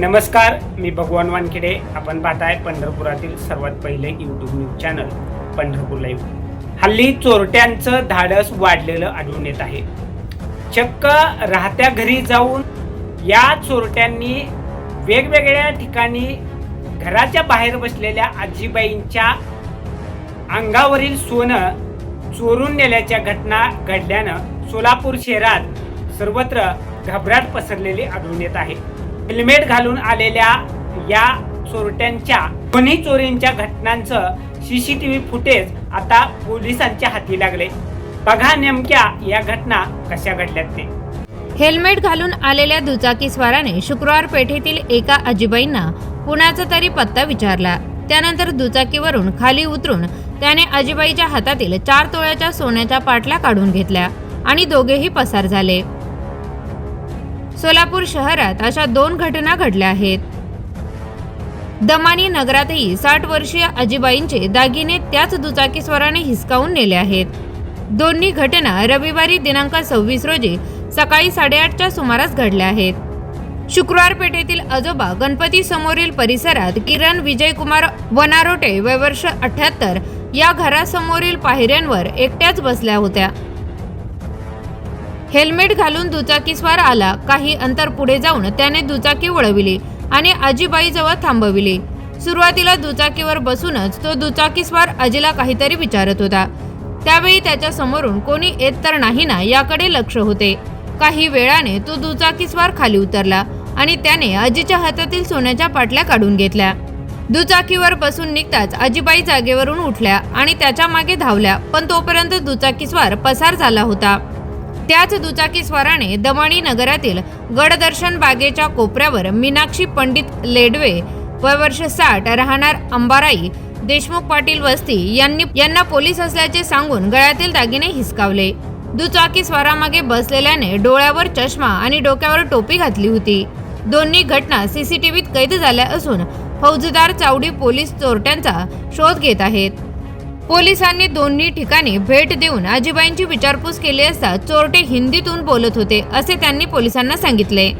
नमस्कार मी भगवान वानखेडे. आपण पाहताय पंढरपुरातील सर्वात पहिले YouTube news channel Pandharpur live हल्ली चोरट्यांचं धाडस वाढलेलं आढळून येत आहे. चक्क राहत्या घरी जाऊन या चोरट्यांनी वेगवेगळ्या ठिकाणी घराच्या बाहेर बसलेल्या आजीबाईंच्या अंगावरील सोनं चोरून नेल्याच्या घटना घडल्यानं सोलापूर शहरात सर्वत्र घबराट पसरलेली आढळून येत आहे. हेल्मेट घालून आलेल्या या चोरट्यांच्या दोन्ही चोरींच्या घटनांचं सीसीटीव्ही फुटेज आता पोलिसांच्या हाती लागले. बघा नेमक्या या घटना कशा घडल्यात ते. हेल्मेट घालून आलेल्या दुचाकीस्वाराने शुक्रवार पेठेतील एका आजीबाईंना कुणाचा तरी पत्ता विचारला. त्यानंतर दुचाकीवरून खाली उतरून त्याने आजीबाईच्या हातातील चार तोळ्याच्या सोन्याच्या पाटल्या काढून घेतल्या आणि दोघेही पसार झाले. सोलापूर शहरात अशा दोन घटना घडल्या आहेत. दमानी नगरातही साठ वर्षीय आजीबाईंचे दागिने त्याच दुचाकीस्वराने हिसकावून नेले आहेत. दोन्ही घटना रविवारी दिनांक सव्वीस रोजी सकाळी साडेआठच्या सुमारास घडल्या आहेत. शुक्रवार पेठेतील आजोबा गणपती समोरील परिसरात किरण विजयकुमार वनारोटे वय वर्ष अठ्याहत्तर या घरासमोरील पायऱ्यांवर एकट्याच बसल्या होत्या. हेल्मेट घालून दुचाकीस्वार आला. काही अंतर पुढे जाऊन त्याने दुचाकी वळविली आणि आजीबाईजवळ थांबविली. सुरुवातीला दुचाकीवर बसूनच तो दुचाकीस्वार आजीला काहीतरी विचारत होता. त्यावेळी त्याच्या समोरून कोणी येत तर नाही ना याकडे लक्ष होते. काही वेळाने तो दुचाकीस्वार खाली उतरला आणि त्याने आजीच्या हातातील सोन्याच्या पाटल्या काढून घेतल्या. दुचाकीवर बसून निघताच आजीबाई जागेवरून उठल्या आणि त्याच्यामागे धावल्या पण तोपर्यंत दुचाकीस्वार पसार झाला होता. त्याच दुचाकीस्वाराने दमणी नगरातील गडदर्शन बागेच्या कोपऱ्यावर मीनाक्षी पंडित लेडवे वय वर्ष साठ राहणार अंबाराई देशमुख पाटील वस्ती यांनी यांना पोलीस असल्याचे सांगून गळ्यातील दागिने हिसकावले. दुचाकी स्वारामागे बसलेल्याने डोळ्यावर चष्मा आणि डोक्यावर टोपी घातली होती. दोन्ही घटना सीसीटीव्हीत कैद झाल्या असून फौजदार चावडी पोलीस चोरट्यांचा शोध घेत आहेत. पोलिसांनी दोन्ही ठिकाणी भेट देऊन आजीबाईंची विचारपूस केली असता चोरटे हिंदीतून बोलत होते असे त्यांनी पोलिसांना सांगितले.